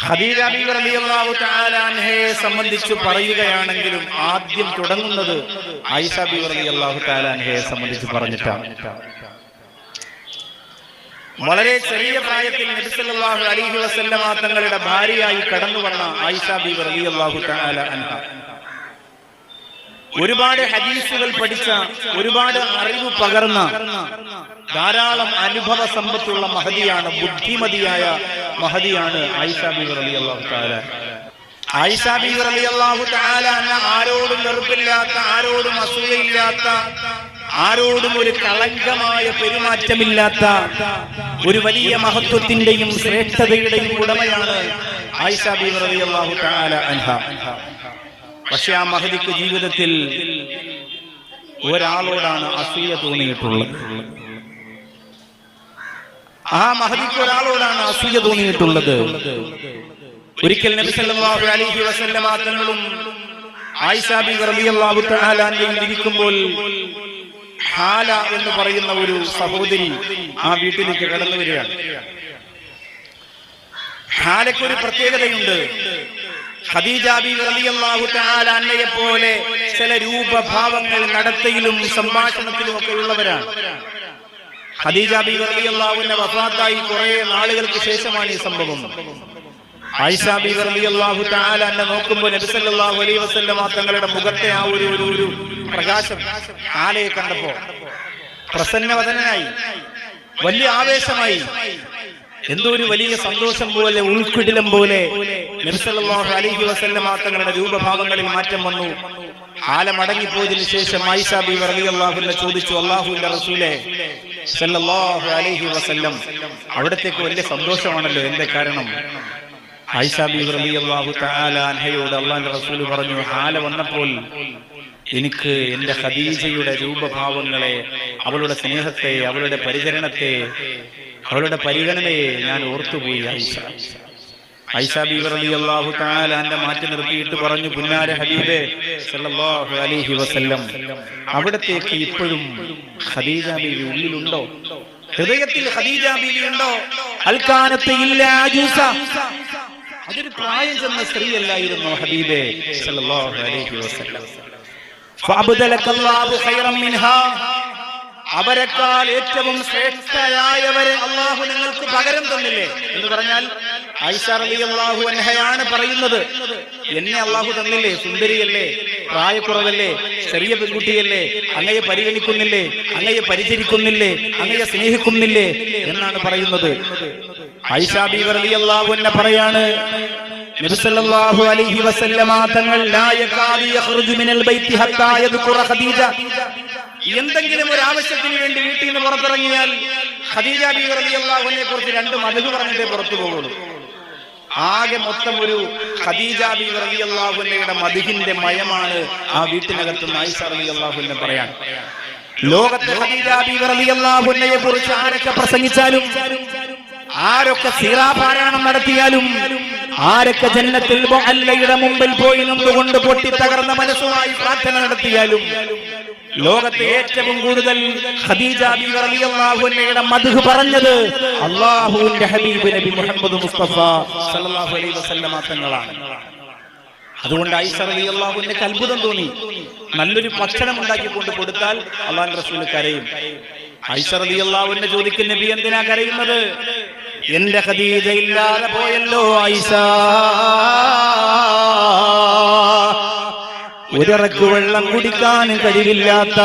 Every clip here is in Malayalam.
ഖദീജ ബീവി റളിയല്ലാഹു തആല അൻഹയെ സംബന്ധിച്ച് പറയുകയാണെങ്കിലും ആദ്യം തുടങ്ങുന്നത് റളിയല്ലാഹു തആല അൻഹയെ സംബന്ധിച്ച് പറഞ്ഞിട്ടാണ്. വളരെ ചെറിയ പ്രായത്തിൽ നബി സല്ലല്ലാഹു അലൈഹി വസല്ലമ തങ്ങളുടെ ഭാര്യയായി കടന്നു വന്ന ആയിഷ ബീവി റളിയല്ലാഹു തആല അൻഹ. ഒരുപാട് ഹദീസുകൾ പഠിച്ച ഒരുപാട് അറിവ് പകർന്ന ധാരാളം അനുഭവ സമ്പത്തുള്ള മഹതിയാണ് ബുദ്ധിമതിയായ മഹതിയാണ് ആയിഷ ആയിഷ ആരോടും വെറുപ്പില്ലാത്ത ആരോടും അസൂയയില്ലാത്ത ആരോടും ഒരു കളങ്കമായ പെരുമാറ്റമില്ലാത്ത ഒരു വലിയ മഹത്വത്തിന്റെയും ശ്രേഷ്ഠതയുടെയും ഉടമയാണ് ആയിഷ അൻഹ. പക്ഷെ ആ മഹതിക്ക് ജീവിതത്തിൽ ഒരാളോടാണ് അസൂയ തോന്നിയിട്ടുള്ളത്. ആ മഹദിക്ക് ഒരാളോടാണ് അസൂയ തോന്നിയിട്ടുള്ളത്. ഒരിക്കൽ നബി സല്ലല്ലാഹു അലൈഹി വസല്ലമ തങ്ങളും ആയിഷ ബി റളിയല്ലാഹു തആല ഇരിക്കുമ്പോൾ ഹാല എന്ന് പറയുന്ന ഒരു സഹോദരി ആ വീട്ടിലേക്ക് കടന്നു വരികയാണ്. ഹാലയ്ക്ക് ഒരു പ്രത്യേകതയുണ്ട്. ഖദീജ ബി തആല അന്നയെ പോലെ ചില രൂപഭാവങ്ങൾ നടത്തയിലും സംഭാഷണത്തിലും ഒക്കെ ഉള്ളവരാണ്. ഖദീജ ബി റളിയല്ലാഹുവിന്റെ വഫാത്തായി കുറെ നാളുകൾക്ക് ശേഷമാണ് ഈ സംഭവം. ആയിഷ ബി റളിയല്ലാഹു തആല നോക്കുമ്പോൾ നബി സല്ലല്ലാഹു അലൈഹി വസല്ലമ തങ്ങളുടെ മുഖത്തെ ആ ഒരു ഒരു പ്രകാശം ആലയെ കണ്ടപ്പോ പ്രസന്നവദനായി വലിയ ആവേശമായി എന്തോ ഒരു വലിയ സന്തോഷം പോലെ ഉൾക്കിടിലം പോലെ നബിസല്ലാഹു അലൈഹി വസല്ലമ തങ്ങളുടെ രൂപഭാവങ്ങളിൽ മാറ്റം വന്നു. ആല മടങ്ങിപ്പോയതിനു ശേഷം ആയിഷ ബി അള്ളാഹുവിനെ ചോദിച്ചു അള്ളാഹുവിന്റെ റസൂലെ സല്ലല്ലാഹു അലൈഹി വസല്ലം അവിടത്തേക്ക് വലിയ സന്തോഷമാണല്ലോ എന്റെ കാരണം? ആയിഷ തആല അൻഹയോട് റസൂൽ പറഞ്ഞു ഹാല വന്നപ്പോൾ എനിക്ക് എന്റെ ഖദീജയുടെ രൂപഭാവങ്ങളെ അവളുടെ സ്നേഹത്തെ അവളുടെ പരിചരണത്തെ അവളുടെ പരിഗണനയെ ഞാൻ ഓർത്തുപോയി ഐഷ ഐഷ ബീവർ അലി അള്ളാഹു താലാന്റെ മാറ്റി നിർത്തിയിട്ട് പറഞ്ഞു പുന്നാര ഹബീബെ സല്ലല്ലാഹു അലൈഹി വസല്ലം അവിടത്തേക്ക് ഇപ്പോഴും ഖദീജ ബീവി ഉള്ളിലുണ്ടോ? ഹൃദയത്തിൽ ഖദീജ ബീവി ഉണ്ടോ? അൽക്കാനത്ത് ഇല്ല ആജൂസ. അതൊരു പ്രായം ചെന്ന സ്ത്രീയല്ലായിരുന്നു ഹബീബെ സല്ലല്ലാഹു അലൈഹി വസല്ലം? ഫഅബ്ദലകല്ലാഹു ഖൈറൻ മിൻഹാ അവരെക്കാൾ ഏറ്റവും ശ്രേഷ്ഠയായവരെ അള്ളാഹു നിങ്ങൾക്ക് പകരം തന്നില്ലേ? എന്ന് പറഞ്ഞാൽ ഐഷ റളിയല്ലാഹു അൻഹയാണ് പറയുന്നത്. എന്നെ അള്ളാഹു തന്നില്ലേ സുന്ദരിയല്ലേ പ്രായക്കുറവല്ലേ ചെറിയ പെൺകുട്ടിയല്ലേ അങ്ങയെ പരിഗണിക്കുന്നില്ലേ അങ്ങയെ പരിചരിക്കുന്നില്ലേ അങ്ങയെ സ്നേഹിക്കുന്നില്ലേ എന്നാണ് പറയുന്നത്. പറയാണ് നബിസല്ലല്ലാഹു അലൈഹി വസല്ലമ തങ്ങൾ മിനൽ ബൈത്തി ഹത്താ യദ്കുറ ഖദീജ. എന്തെങ്കിലും ഒരു ആവശ്യത്തിന് വേണ്ടി വീട്ടിൽ നിന്ന് പുറത്തിറങ്ങിയാൽ ഖദീജ ബി റളിയല്ലാഹു അൻഹയെ കുറിച്ച് രണ്ട് മതക് പറഞ്ഞിട്ടേ പുറത്തു പോകുള്ളൂ. ആകെ മൊത്തം ഒരു ഖദീജ ബീവി റളിയല്ലാഹുവിന്റെ മതിഹിന്റെ മയമാണ് ആ വീട്ടിനകത്ത് ആയിഷ റളിയല്ലാഹുവിനെ പറയാൻ. ലോകത്തെ ഖദീജ ബീവി റളിയല്ലാഹുവിനെ കുറിച്ച് ആരൊക്കെ പ്രസംഗിച്ചാലും ആരൊക്കെ സീറാപാരായണം നടത്തിയാലും ആരൊക്കെ ജന്നത്തിൽ അല്ലയുടെ മുമ്പിൽ പോയി നിന്നുകൊണ്ട് പൊട്ടി തകർന്ന മനസ്സുമായി പ്രാർത്ഥന നടത്തിയാലും ലോകത്തെ ഏറ്റവും കൂടുതൽ ഖദീജ അൻഹയുടെ മദ്ഹ് പറഞ്ഞത് അള്ളാഹുവിന്റെ ഹബീബ് നബി മുഹമ്മദ് മുസ്തഫ സല്ലല്ലാഹു അലൈഹി വസല്ലമ തങ്ങളാണ്. അതുകൊണ്ട് ഐഷ അള്ളാഹുവിന്റെ അത്ഭുതം തോന്നി. നല്ലൊരു ഭക്ഷണം ഉണ്ടാക്കി കൊണ്ട് കൊടുത്താൽ അള്ളാഹു റസൂൽ കരയും. ഐഷ അള്ളാഹുവിന്റെ ചോദിക്കുന്ന നബി എന്തിനാ കരയുന്നത്? എന്റെ ഖദീജ ഇല്ലാതെ പോയല്ലോ ആയിസ ഒരിറക്ക് വെള്ളം കുടിക്കാൻ കഴിവില്ലാത്ത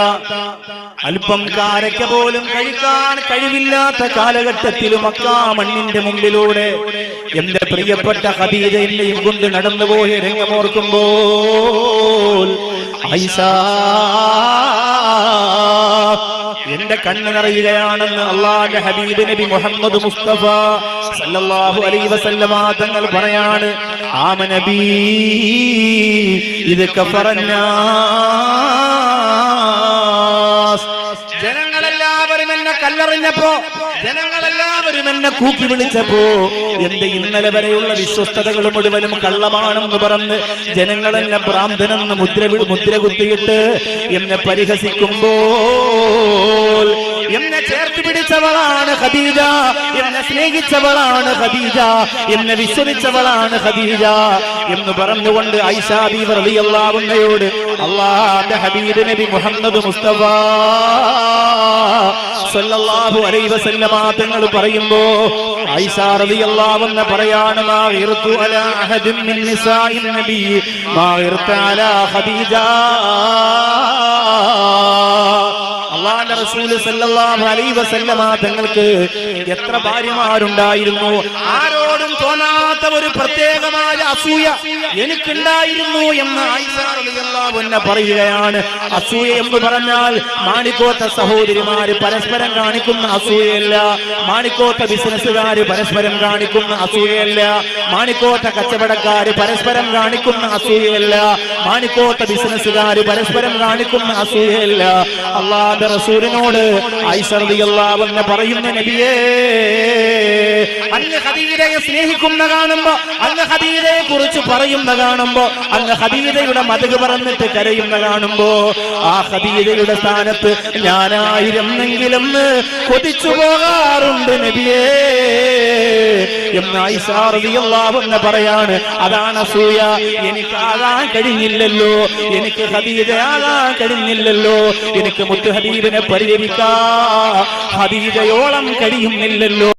അല്പം കാരയ്ക്ക പോലും കഴിക്കാൻ കഴിവില്ലാത്ത കാലഘട്ടത്തിലും അക്കാ മണ്ണിന്റെ മുമ്പിലൂടെ എന്റെ പ്രിയപ്പെട്ട എന്നെയും കൊണ്ട് നടന്നുപോയ രംഗമോർക്കുമ്പോൾ ഐഷ എന്റെ കണ്ണ് നിറയുകയാണെന്ന് അള്ളാന്റെ ഹബീബ് നബി മുഹമ്മദ് മുസ്തഫ സല്ലല്ലാഹു അലൈഹി വസല്ലമ തങ്ങൾ പറയാണ്. ആമ നബി ഇത് കഫറന്നാസ് എന്നെ കല്ലെറിഞ്ഞപ്പോ ജനങ്ങളെല്ലാവരും എന്നെ കൂക്കി വിളിച്ചപ്പോ എന്റെ ഇന്നലെ വരെയുള്ള വിശ്വസ്തതകൾ മുഴുവനും കള്ളമാണെന്ന് പറഞ്ഞ് ജനങ്ങൾ എന്നെ ഭ്രാന്തനെന്ന് മുദ്ര മുദ്ര കുത്തിയിട്ട് എന്നെ പരിഹസിക്കുമ്പോൾ എന്നെ ചേർത്ത് പിടിച്ചവളാണ് ഖദീജ എന്നെ സ്നേഹിച്ചവളാണ് ഖദീജ എന്നെ വിശ്വസിച്ചവളാണ് ഖദീജ എന്ന് പറഞ്ഞുകൊണ്ട് ഐഷാ ബീവി റളിയല്ലാഹു അൻഹയോട് അള്ളാഹുവിന്റെ ഹബീബ് നബി മുഹമ്മദ് മുസ്തഫ സല്ലല്ലാഹു അലൈഹി വസല്ലമ തങ്ങൾ പറയുമ്പോ ആയിഷ റളിയല്ലാഹു അൻഹ പറയാണ് മാ ഗിർതു അലാ അഹദിൻ മിൻ നിസാഇൻ നബി മാ ഗിർത അലാ ഖദീജ. അള്ളാന്റെ റസൂൽ അലൈഹി വസല്ലമ തങ്ങൾക്ക് എത്ര ഭാര്യമാരുണ്ടായിരുന്നു? ആരോടും തോന്നാത്ത ഒരു പ്രത്യേകമായ അസൂയ എനിക്കുണ്ടായിരുന്നു എന്ന് എന്നെ പറയുകയാണ്. അസൂയ എന്ന് പറഞ്ഞാൽ മാണിക്കോത്ത സഹോദരിമാര് പരസ്പരം കാണിക്കുന്ന അസൂയയല്ല. മാണിക്കോത്ത ബിസിനസ്സുകാര് പരസ്പരം കാണിക്കുന്ന അസൂയയല്ല. മാണിക്കോത്ത കച്ചവടക്കാര് പരസ്പരം കാണിക്കുന്ന അസൂയയല്ല. മാണിക്കോത്ത ബിസിനസ്സുകാര് പരസ്പരം കാണിക്കുന്ന അസൂയയല്ല. അള്ളാന്റെ റസൂലിനോട് ഐശ്വറിയല്ലാവെന്ന് പറയുന്ന നബിയേ അങ്ങ് ഹദീരയെ സ്നേഹിക്കുന്ന കാണുമ്പോ അങ്ങ് ഹദീരയെ കുറിച്ച് പറയുന്ന കാണുമ്പോ അങ്ങ് ഹദീരയുടെ മതക് പറഞ്ഞിട്ട് കരയുന്ന കാണുമ്പോ ആ ഹദീരയുടെ സ്ഥാനത്ത് ഞാനായിരുന്നെങ്കിലും കൊതിച്ചു പോകാറുണ്ട് നബിയേ. എന്ന് പറയാണ് അതാണ് അസൂയ എനിക്കാകാൻ കഴിഞ്ഞില്ലല്ലോ എനിക്ക് ഹദീജയാകാൻ കഴിഞ്ഞില്ലല്ലോ എനിക്ക് മുത്ത് ഹബീബിനെ പരിചരിക്കാ ഹദീജയോളം കഴിയുന്നില്ലല്ലോ.